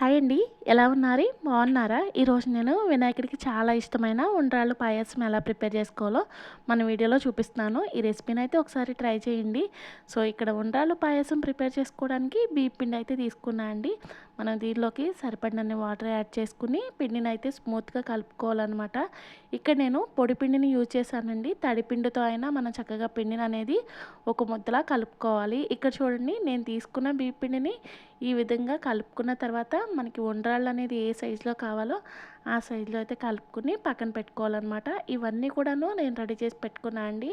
Hi అండి. ఎలా ఉన్నారు? బాగున్నారా? ఈరోజు నేను వినాయకుడికి చాలా ఇష్టమైన ఉండ్రాళ్ళు పాయసం ఎలా ప్రిపేర్ చేసుకోవాలో మన వీడియోలో చూపిస్తున్నాను. ఈ రెసిపీని అయితే ఒకసారి ట్రై చేయండి. సో ఇక్కడ ఉండ్రాళ్ళు పాయసం ప్రిపేర్ చేసుకోవడానికి బియ్య పిండి అయితే తీసుకున్నా అండి. మనం దీనిలోకి సరిపడినన్ని వాటర్ యాడ్ చేసుకుని పిండిని అయితే స్మూత్గా కలుపుకోవాలన్నమాట. ఇక్కడ నేను పొడి పిండిని యూజ్ చేశానండి. తడి పిండితో అయినా మనం చక్కగా పిండిని అనేది ఒక ముద్దలా కలుపుకోవాలి. ఇక్కడ చూడండి నేను తీసుకున్న బియ్య పిండిని ఈ విధంగా కలుపుకున్న తర్వాత మనకి ఉండ్రాళ్ళు అనేది ఏ సైజులో కావాలో ఆ సైజులో అయితే కలుపుకుని పక్కన పెట్టుకోవాలన్నమాట. ఇవన్నీ కూడాను నేను రెడీ చేసి పెట్టుకున్నా అండి.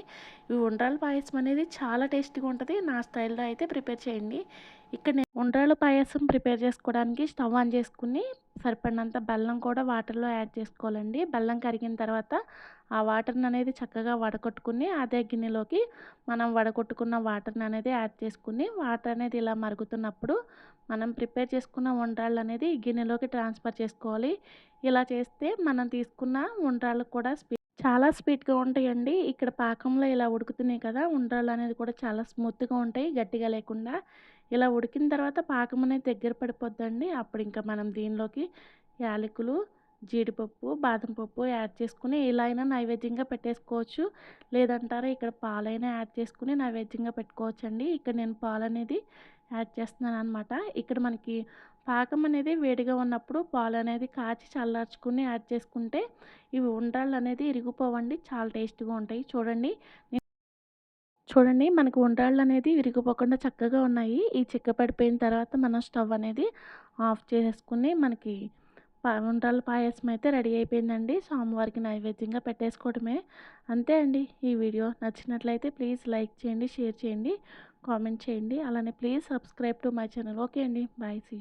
ఈ ఉండ్రాళ్ళ పాయసం అనేది చాలా టేస్టీగా ఉంటుంది. నా స్టైల్లో అయితే ప్రిపేర్ చేయండి. ఇక్కడ నేను ఉండ్రాళ్ళ పాయసం ప్రిపేర్ చేసుకోవడానికి స్టవ్ ఆన్ చేసుకుని సరిపడినంత బెల్లం కూడా వాటర్లో యాడ్ చేసుకోవాలండి. బెల్లం కరిగిన తర్వాత ఆ వాటర్ని అనేది చక్కగా వడగొట్టుకుని అదే గిన్నెలోకి మనం వడగొట్టుకున్న వాటర్ని అనేది యాడ్ చేసుకుని వాటర్ అనేది ఇలా మరుగుతున్నప్పుడు మనం ప్రిపేర్ చేసుకున్న వంటరాళ్ళు అనేది గిన్నెలోకి ట్రాన్స్ఫర్ చేసుకోవాలి. ఇలా చేస్తే మనం తీసుకున్న వంటరాళ్ళు కూడా చాలా స్వీట్గా ఉంటాయండి. ఇక్కడ పాకంలో ఇలా ఉడుకుతున్నాయి కదా! ఉండ్రాళ్ళు అనేది కూడా చాలా స్మూత్గా ఉంటాయి. గట్టిగా లేకుండా ఇలా ఉడికిన తర్వాత పాకం అనేది దగ్గర పడిపోద్దండి. అప్పుడు ఇంకా మనం దీనిలోకి యాలకులు జీడిపప్పు బాదం పప్పు యాడ్ చేసుకుని ఇలా అయినా నైవేద్యంగా పెట్టేసుకోవచ్చు. లేదంటారా ఇక్కడ పాలైనా యాడ్ చేసుకుని నైవేద్యంగా పెట్టుకోవచ్చు అండి ఇక్కడ నేను పాలు అనేది యాడ్ చేస్తున్నాను అనమాట ఇక్కడ మనకి పాకం అనేది వేడిగా ఉన్నప్పుడు పాలు అనేది కాచి చల్లార్చుకుని యాడ్ చేసుకుంటే ఇవి ఉండ్రాళ్ళు అనేది ఇరిగిపోవండి. చాలా టేస్ట్గా ఉంటాయి. చూడండి. చూడండి. మనకు ఉండ్రాళ్ళు అనేది విరిగిపోకుండా చక్కగా ఉన్నాయి. ఈ చిక్క పడిపోయిన తర్వాత మనం స్టవ్ అనేది ఆఫ్ చేసుకుని మనకి ఉండ్రాల పాయసం అయితే రెడీ అయిపోయిందండి. స్వామివారికి నైవేద్యంగా పెట్టేసుకోవడమే. అంతే అండి. ఈ వీడియో నచ్చినట్లయితే ప్లీజ్ లైక్ చేయండి షేర్ చేయండి కామెంట్ చేయండి. అలానే please subscribe to my channel. Okay అండి. Bye see